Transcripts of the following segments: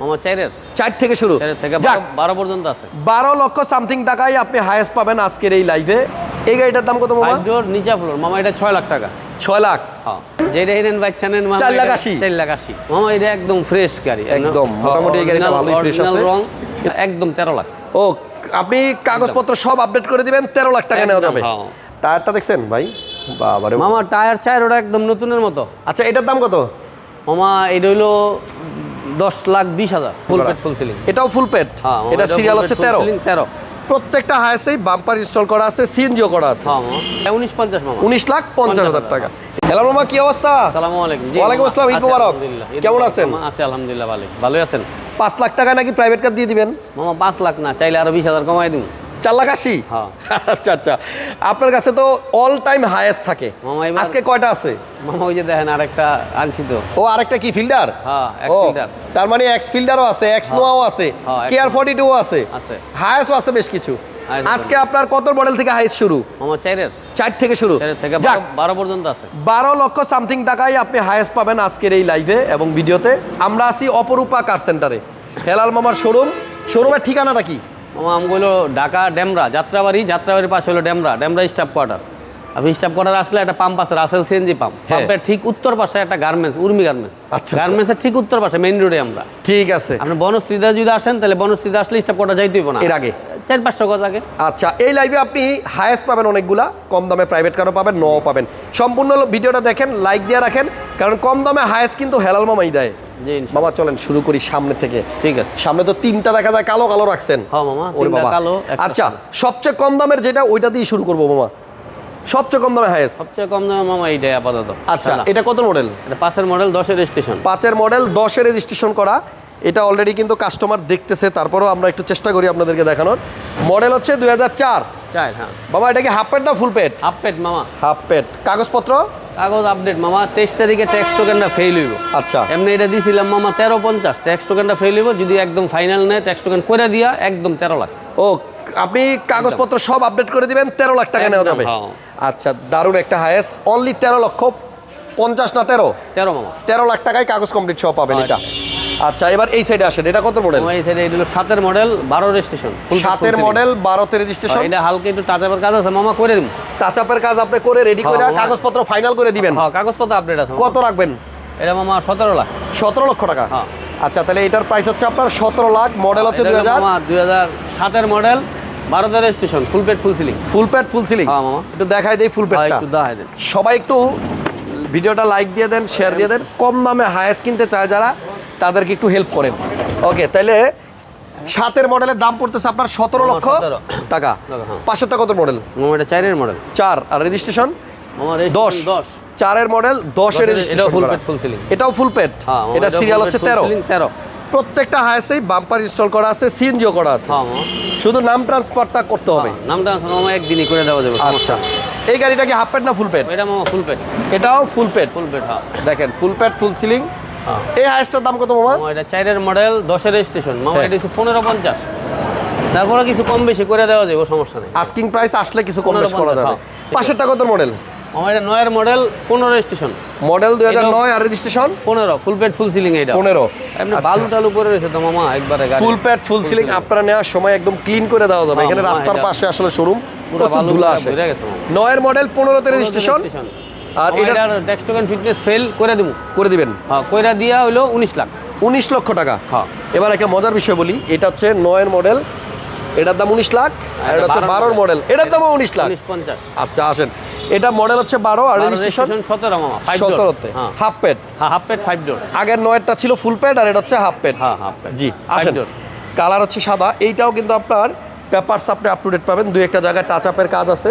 চাইরের? চার থেকে শুরু। থেকে বারো- পর্যন্ত আছে। বারো লক্ষ সামথিং টাকায় আপনি হায়েস্ট পাবেন আজকের এই লাইভে এই গাড়িটার দাম কত মামা? ফাইভ ডোর নিচা ফ্লোর মামা এটা ছয় লাখ টাকা। ছয় লাখ। হ্যাঁ। যেটা মামা চার লাখ এটা আশি। চার লাখ আশি। মামা এটা একদম ফ্রেশ গাড়ি। একদম, মোটামুটি এই গাড়িটা ভালোই fresh আছে। রং একদম তেরো লাখ। ও আপনি কাগজপত্র সব আপডেট করে দিবেন তেরো লাখ টাকা নেওয়া যাবে। হ্যাঁ। টায়ারটা দেখছেন ভাই? বাবারে। মামা টায়ার চায়ের ওটা একদম নতুনের মতো। আচ্ছা এটার দাম কত? মামা এটা হইল দশ লাখ বিশ হাজার ফুল পেট ফুল সিলিং এটাও ফুল পেট হ্যাঁ এটা সিরিয়াল হচ্ছে তেরো। তেরো। প্রত্যেকটা হায়াসেই বাম্পার ইনস্টল করা আছে সিএনজিও করা আছে। হ্যাঁ এটা উনিশ পঞ্চাশ উনিশ লাখ পঞ্চাশ হাজার টাকা। হ্যালো মামা কি অবস্থা? সালাম আলাইকুম। ওয়ালাইকুম আসসালাম, ঈদ মুবারক। কেমন আছেন? আছি আলহামদুলিল্লাহ ভালো ভালোই আছেন। পাঁচ লাখ টাকা নাকি প্রাইভেট কার দিয়ে দিবেন? মামা পাঁচ লাখ না চাইলে আরও বিশ হাজার কমাই দিন। চার লাখ আশি হ্যাঁ। আচ্ছা আচ্ছা। আপনার কাছে তো অল টাইম হায়েস্ট থাকে। আজকে কয়টা আছে? মামা ওই যে দেখেন আরেকটা আনছি তো ও আরেকটা কি ফিল্ডার? হ্যাঁ ও তার মানে এক্স ফিল্ডারও আছে এক্স নোয়াও আছে হ্যাঁ, কেয়ার ফর্টি টু আছে। হায়েস্টও আছে বেশ কিছু। আজকে আপনার কত মডেল থেকে হাইস্ট শুরু? মামা চাইরের চার থেকে শুরু। বারো- পর্যন্ত আছে। বারো লক্ষ সামথিং টাকায় আপনি হায়েস্ট পাবেন আজকের এই লাইভে এবং ভিডিওতে আমরা আছি অপরূপা কার সেন্টারে হেলাল মামার শোরুম শোরুমের ঠিকানাটা কি? মামা আমি হলো ঢাকা ডেমরা যাত্রাবাড়ি যাত্রাবাড়ির পাশে হলো ডেমরা ডেমরা স্টাফ কোয়ার্টার আপনি স্টাফ কোয়ার্টার আসলে একটা পাম্প আছে রাসেল সিএনজি পাম্প। পাম্পের ঠিক উত্তর পাশে একটা গার্মেন্টস উর্মি গার্মেন্টস। গার্মেন্টসের ঠিক উত্তর পাশে মেইন রোডে আমরা। ঠিক আছে। আপনি বনশ্রীদা যদি আসেন তাহলে বনশ্রীদা আসলে স্টাফ কোয়ার্টার যাইতে হইব না। এর আগে। চার পাঁচশো গজ আগে। আচ্ছা এই লাইভে আপনি হায়েস্ট পাবেন অনেকগুলা কম দামে প্রাইভেট কারও পাবেন নও পাবেন। সম্পূর্ণ ভিডিওটা দেখেন লাইক দিয়ে রাখেন কারণ কম দামে হায়েস্ট কিন্তু হেলাল মামাই দেয়। মামা চলেন শুরু করি সামনে থেকে। ঠিক আছে। সামনে তো তিনটা দেখা যায় কালো কালো রাখছেন। হ্যাঁ মামা ওরে বাবা। কালো আচ্ছা সবচেয়ে কম দামের যেটা ওইটা দিয়ে শুরু করব মামা। সবচেয়ে কম দামে হায়েস্ট সবচেয়ে কম দামে মামা এইটাই আপাতত আচ্ছা এটা কত মডেল এটা পাঁচের মডেল দশের স্টেশন পাঁচের মডেল দশের রেজিস্ট্রেশন করা। এটা অলরেডি কিন্তু কাস্টমার দেখতেছে তারপরেও আমরা একটু চেষ্টা করি আপনাদেরকে দেখানোর। মডেল হচ্ছে দুই হাজার চার। চার হ্যাঁ। বাবা এটা কি হাফ প্যান্ট না ফুল প্যান্ট আপডেট মামা। হাফ প্যান্ট কাগজপত্র? কাগজ আপডেট মামা তেইশ তারিখে ট্যাক্স টোকেনটা ফেল হইব। আচ্ছা। এমনি এটা দিয়েছিলাম মামা তেরো পঞ্চাশ। ট্যাক্স টোকেনটা ফেল হইব যদি একদম ফাইনাল নেয় ট্যাক্স টোকেন করে দিয়া একদম তেরো লাখ। ও আপনি কাগজপত্র সব আপডেট করে দিবেন তেরো লাখ টাকা নেওয়া যাবে। হ্যাঁ। আচ্ছা দারুণ একটা হায়েস অনলি তেরো লক্ষ পঞ্চাশ না তেরো? তেরো মামা। তেরো লাখ টাকায় কাগজ কমপ্লিট সব পাবেন এটা। আচ্ছা এবার এই সাইডে আসেন এটা কত মডেল এই সাইডে এটা হলো সাতের মডেল বারো রেজিস্ট্রেশন সাতের মডেল বারোতে রেজিস্ট্রেশন এটা হালকা একটু টাচাপের কাজ আছে মামা করে দিন। টাচাপের কাজ আপনি করে রেডি করে হ্যাঁ, কাগজপত্র ফাইনাল করে দিবেন। হ্যাঁ কাগজপত্র আপডেট আছে কত রাখবেন? এটা মামা সতেরো লাখ। সতেরো লক্ষ টাকা। হ্যাঁ। আচ্ছা তাহলে এটার প্রাইস হচ্ছে আপনার সতেরো লাখ মডেল হচ্ছে দুই হাজার। মামা দুই হাজার সাতের মডেল বারোতে registration full paid full ceiling full pad full ceiling হ্যাঁ মামা। একটু দেখাই দেই ফুল হ্যাঁ, একটু দেখাই দেন। সবাই একটু ভিডিওটা লাইক দিয়ে দেন শেয়ার দিয়ে দেন। কম দামে হায়েস্ট কিনতে চায় যারা তাদেরকে একটু হেল্প করেন। ওকে তাহলে সাতের মডেলের দাম পড়তেছে আপনার সতেরো লক্ষ টাকা। হ্যাঁ। পাঁচেরটা কত মডেল এটা চারের মডেল চার। আর রেজিস্ট্রেশন দশ। দশ। চারের মডেল দশের এটাও ফুল পেড হ্যাঁ এটা সিরিয়াল হচ্ছে তেরো। তেরো। প্রত্যেকটা হায়েসেই বাম্পার ইনস্টল করা আছে সিএনজিও করা আছে। হ্যাঁ শুধু নাম ট্রান্সফারটা করতে হবে। আছে মামা একদিনই করে দেওয়া যাবে। আচ্ছা। এই গাড়িটা কি হাফ প্যাড না ফুল প্যাড এটা মামা ফুল পেড এটাও ফুল প্যাড ফুল পেড হ্যাঁ। দেখেন ফুল প্যাড ফুল সিলিং এই হায়েসটার দাম কত মামা? এটা চারের মডেল দশের স্টেশন মামা হ্যাঁ। এটা হচ্ছে পনেরো পঞ্চাশ। তারপরে কিছু কম বেশি করে দেওয়া যাবে সমস্যা নেই। আস্কিং প্রাইস আসলে কিছু কম বেশ 15 করা যাবে। হ্যাঁ, পাশেরটা কত মডেল মামা এটা নয়ের মডেল পনেরো রেজিস্ট্রেশন মডেল দুই হাজার নয় আর রেজিস্ট্রেশন পনেরো ফুল পেড ফুল সিলিং এটা পনেরো। এমনি বালু টালু করে রয়েছে তো মামা একবারে ফুল প্যাড ফুল সিলিং আপনারা নেওয়ার সময় একদম ক্লিন করে দেওয়া যাবে। হ্যাঁ, এখানে রাস্তার পাশে আসলে শোরুম প্রচুর ধুলা আসে। নয়ের মডেল পনেরোতে রেজিস্ট্রেশন আর আর এটা এটার ট্যাক্স টোকেন ফিটনেস ফেল করে দেবো। করে দিবেন। হ্যাঁ কইরা দিয়া হলো উনিশ লাখ। উনিশ লক্ষ টাকা। হ্যাঁ। এবার একটা মজার বিষয় বলি এটা হচ্ছে নয়ের মডেল এটার দাম উনিশ লাখ আর এটা হচ্ছে বারোর মডেল এটার দামও উনিশ লাখ। পঞ্চাশ। আচ্ছা আসেন। এটা মডেল হচ্ছে বারো আর রেজিস্ট্রেশন সতেরো সতেরোতে হাফ প্যাড হ্যাঁ হাফ পেড ফাইভ ডোর আগের নয়েরটা ছিল ফুল প্যাড আর এটা হচ্ছে হাফ প্যাড হ্যাঁ হাফ পেড জি আসেন। কালার হচ্ছে সাদা এইটাও কিন্তু আপনার পেপারস আপনি আপ টু ডেট পাবেন দুই একটা জায়গায় টাচ আপের কাজ আছে।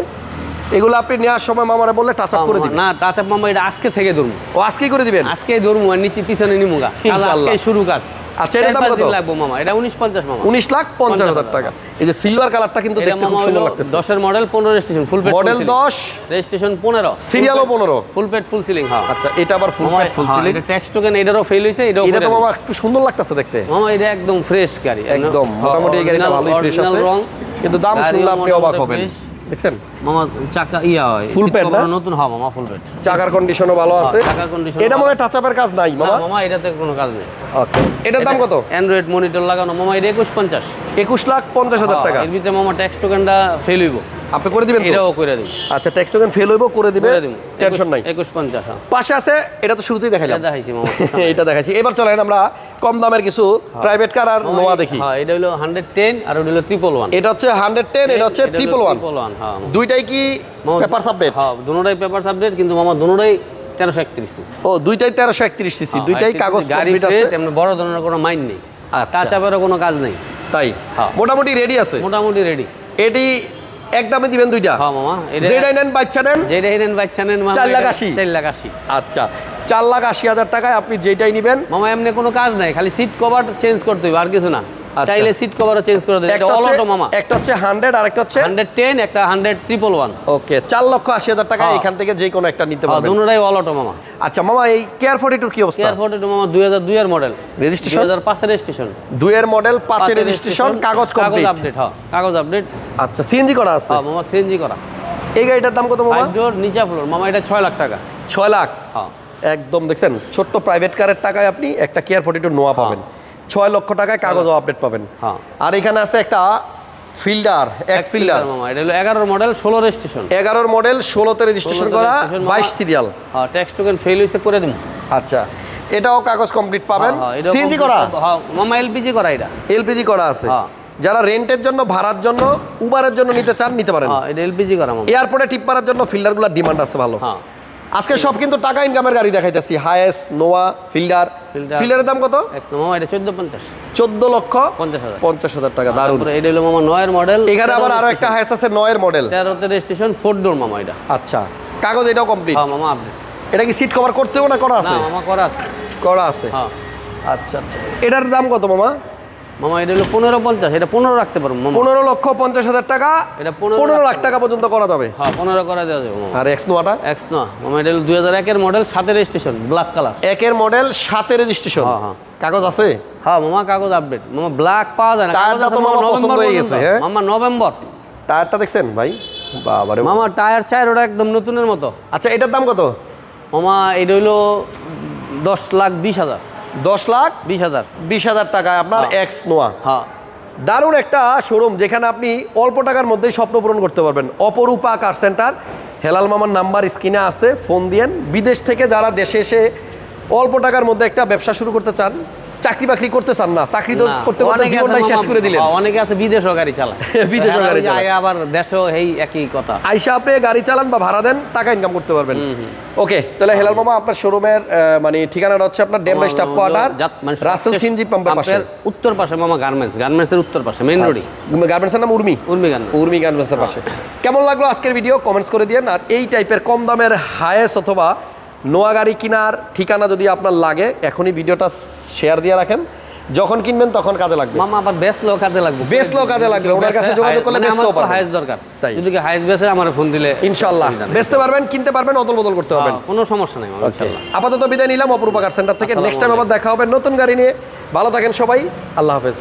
এগুলো আপনি নেওয়ার সময় মামারে বললে টাচ আপ করে দিবেন। না টাচ আপ মামা এটা আজকে থেকে ধরবো। ও আজকে করে দিবেন? আজকে ধরবো আর নিচে পিছনে নিমুগা। আজকে শুরু কাজ। আচ্ছা, দাম কত? লাগবো মামা এটা উনিশ পঞ্চাশ মামা। উনিশ লাখ পঞ্চাশ হাজার টাকা। এই যে সিলভার কালারটা কিন্তু দেখতে খুব সুন্দর লাগতেছে। দশের মডেল পনেরো রেজিস্ট্রেশন ফুল পেড মডেল দশ? রেজিস্ট্রেশন পনেরো। সিরিয়ালও পনেরো? ফুল পেট ফুল সিলিং হ্যাঁ। আচ্ছা এটা আবার ফুল প্যাড ফুল সিলিং এটা ট্যাক্স টোকেন এটারও ফেল হয়েছে এটাও এটা তো মামা একটু সুন্দর লাগতেছে দেখতে। মামা এটা একদম ফ্রেশ গাড়ি একদম। মোটামুটি এই গাড়িটা ভালোই ফ্রেশ আছে। কিন্তু দাম শুনলে আপনি অবাক হবেন। দেখছেন? মামা চাকা ইয়া হয়। ফুল প্যাড না? নতুন হ্যাঁ মামা ফুল প্যাড চাকার কন্ডিশনও ভালো আছে। চাকার কন্ডিশন এটা। মনে হয় টাচ আপের কাজ নাই মামা? মামা এটাতে কোনো কাজ নেই। ওকে এটার দাম কত? অ্যান্ড্রয়েড মনিটর লাগানো। মামা এটা একুশ পঞ্চাশ। একুশ লাখ পঞ্চাশ হাজার টাকা। এর ভিতরে মামা ট্যাক্স টোকেনটা ফেল হইব। আপনি করে দিবেন এটাও করে দিই আচ্ছা ট্যাক্স টোকেন ফেল হইব করে দিবে টেনশন নাই। একুশ পঞ্চাশ হ্যাঁ। পাশে আছে এটা তো শুরুতেই দেখাইলাম। এটা দেখাইছি মামা এটা দেখাইছি। এবার চলেন আমরা কম দামের কিছু প্রাইভেট কার আর নোয়া দেখি। হ্যাঁ এটা হলো হান্ড্রেড টেন আর ওটা হলো ট্রিপল ওয়ান এটা হচ্ছে হান্ড্রেড টেন এটা হচ্ছে ট্রিপল ওয়ান ট্রিপল ওয়ান হ্যাঁ দুইটাই কি পেপার সাবমিট হ্যাঁ দুটোটাই পেপার সাবজেক্ট কিন্তু মামা দুটোটাই তেরোশো একত্রিশ ও দুইটাই তেরোশো একত্রিশ সিসি দুইটাই কাগজ হ্যাঁ, গাড়ি কমপ্লিট আছে। ফ্রেশ বড় ধরনের কোনো মাইন্ড নেই। আচ্ছা। টাচ আপেরও কোনো কাজ নেই। তাই? হ্যাঁ। মোটামুটি রেডি আছে। মোটামুটি রেডি এটি এক দামে দিবেন দুইটা হ্যাঁ মামা যেটাই নেন বাচ্চা নেন যেটা নেন বাচ্চা নেন মামা চার লাখ আশি? চার লাখ আশি আচ্ছা চার লাখ আশি হাজার টাকায় আপনি যেটাই নেবেন মামা এমনি কোনো কাজ নাই খালি সিট কভার চেঞ্জ করতে হবে আর কিছু না। চাইলে সিট কভারও চেঞ্জ করে দেবে এটা হচ্ছে অলটো মামা একটা হচ্ছে হান্ড্রেড আর একটা হচ্ছে হান্ড্রেড টেন একটা হান্ড্রেড ট্রিপল ওয়ান ওকে চার লক্ষ আশি হাজার টাকা হ্যাঁ। এখান থেকে যে কোনো একটা নিতে পারবেন। দুটোটাই অলটো মামা আচ্ছা মামা এই কেয়ার ফোর্টি টুর কি অবস্থা? কেয়ার ফোর্টি মামা দুই হাজার মডেল রেজিস্ট্রেশন হাজার পাঁচের রেজিস্ট্রেশন দুইয়ের মডেল পাঁচের রেজিস্ট্রেশন কাগজ কাগজ আপডেট হ্যাঁ কাগজ আপডেট আচ্ছা সিএনজি করা আছে? হ্যাঁ মামা সিএনজি করা। এই গাড়িটার দাম কত মামা? ডোর নিচা ফ্লোর মামা এটা ছয় লাখ টাকা। ছয় লাখ? হ্যাঁ। একদম দেখছেন? ছোট্ট প্রাইভেট কারের টাকায় আপনি একটা কেয়ার ফোর্টি টু নোয়া পাবেন। ছয় লক্ষ টাকায় কাগজও আপডেট পাবেন। হ্যাঁ। আর এখানে আছে একটা ফিল্ডার এক্স ফিল্ডার এটা হলো এগারোর মডেল ষোলো রেজিস্ট্রেশন এগারোর মডেল ষোলোতে রেজিস্ট্রেশন করা বাইশ সিরিয়াল হ্যাঁ ট্যাক্স টোকেন ফেল হয়েছে করে দিন। আচ্ছা এটাও কাগজ কমপ্লিট পাবেন। হ্যাঁ, সিএনজি করা? হ্যাঁ মামা এলপিজি করা এটা। এলপিজি করা আছে। হ্যাঁ। যারা রেন্টের জন্য ভাড়ার জন্য উবারের জন্য নিতে চান নিতে পারেন। হ্যাঁ এলপিজি করা এয়ারপোর্টে টিপ মারার জন্য ফিল্ডারগুলোর ডিমান্ড আছে ভালো। হ্যাঁ। আজকে সব কিন্তু টাকা ইনকামের গাড়ি দেখাইতেছি। হায়েস নোয়া ফিল্ডার। ফিল্ডারের দাম কত? এটা চোদ্দ পঞ্চাশ। চোদ্দ লক্ষ পঞ্চাশ হাজার। টাকা তারপরে এটা হলো মামা নয়ের মডেল এখানে আবার আরও একটা হায়েস আছে নয়ের মডেল তেরোতে রেজিস্ট্রেশন ফোর ডোর মামা এটা। আচ্ছা কাগজ এটাও কমপ্লিট হ্যাঁ মামা আপডেট এটা কি সিট কভার করতেও না করা না আছে? মামা করা আছে। করা আছে। হ্যাঁ। আচ্ছা আচ্ছা। এটার দাম কত মামা? মামা এটা হলো পনেরো পঞ্চাশ এটা পনেরো রাখতে পারব পনেরো লক্ষ পঞ্চাশ হাজার টাকা এটা পনেরো লাখ টাকা পর্যন্ত করা যাবে। হ্যাঁ পনেরো করে দেওয়া যাবে আর এক্স নোয়াটা? এক্স না মামা এটা হলো দুই হাজার একের মডেল সাতের রেজিস্ট্রেশন ব্ল্যাক কালার একের মডেল সাথে রেজিস্ট্রেশন হ্যাঁ, হ্যাঁ। কাগজ আছে? হ্যাঁ মামা কাগজ আপডেট মামা ব্ল্যাক পাওয়া যায় না। টায়ারটা তো মামা পছন্দ হয়ে গেছে, হ্যাঁ? মামা নভেম্বর। টায়ারটা দেখছেন ভাই? বাবারে। মামা টায়ার চায়ের ওটা একদম নতুনের মতো। আচ্ছা এটার দাম কত? মামা এটা হইল দশ লাখ বিশ হাজার। দশ লাখ বিশ হাজার। বিশ হাজার টাকায় আপনার হ্যাঁ। X Noah. হ্যাঁ। দারুণ একটা শোরুম যেখানে আপনি অল্প টাকার মধ্যেই স্বপ্ন পূরণ করতে পারবেন। অপরূপা কার সেন্টার হেলাল মামার নাম্বার স্ক্রিনে আছে ফোন দিয়েন। বিদেশ থেকে যারা দেশে এসে অল্প টাকার মধ্যে একটা ব্যবসা শুরু করতে চান চাকরি বাকরি করতে চান না চাকরি তো করতে করতে জীবনটাই শেষ করে দিলেন। হ্যাঁ, অনেকে আছে বিদেশও গাড়ি চালায়। বিদেশও গাড়ি চালায়। আবার দেশও এই একই কথা। আইসা আপনি গাড়ি চালান বা ভাড়া দেন টাকা ইনকাম করতে পারবেন। ওকে তাহলে হেলাল মামা আপনার শোরুমের মানে ঠিকানাটা হচ্ছে আপনার Demra staff quarter Russell CNG পাম্পের পাশে। উত্তর পাশে মামা গার্মেন্টস গার্মেন্টসের উত্তর পাশে মেইন রোডই গার্মেন্টসের নাম উর্মি উর্মি গার্মেন্টস উর্মি গার্মেন্টসের পাশে। কেমন লাগল আজকের ভিডিও কমেন্টস করে দিয়েন। আর এই টাইপের কম দামের হায়েস অথবা নোয়া গাড়ি কেনার ঠিকানা যদি আপনার লাগে এখনই ভিডিওটা শেয়ার দিয়ে রাখেন। যখন কিনবেন তখন কাজে লাগবে। মামা আবার বেস্ট লোক কাজে লাগবে। লোক কাজে লাগবে, ওনার কাছে যোগাযোগ করলে মানে বেচতেও পারবেন। হাইস দরকার। তাই। যদি হাইস বেসে আমার ফোন দিলে ইনশাল্লাহ অসুবিধা পারবেন কিনতে পারবেন অদল বদল করতে পারবেন। হ্যাঁ, কোনো সমস্যা নেই মামা ইনশাল্লাহ আপাতত বিদায় নিলাম অপরূপা কার সেন্টার থেকে। নেক্সট টাইম আবার দেখা হবে নতুন গাড়ি নিয়ে। ভালো থাকেন সবাই। আল্লাহ হাফেজ।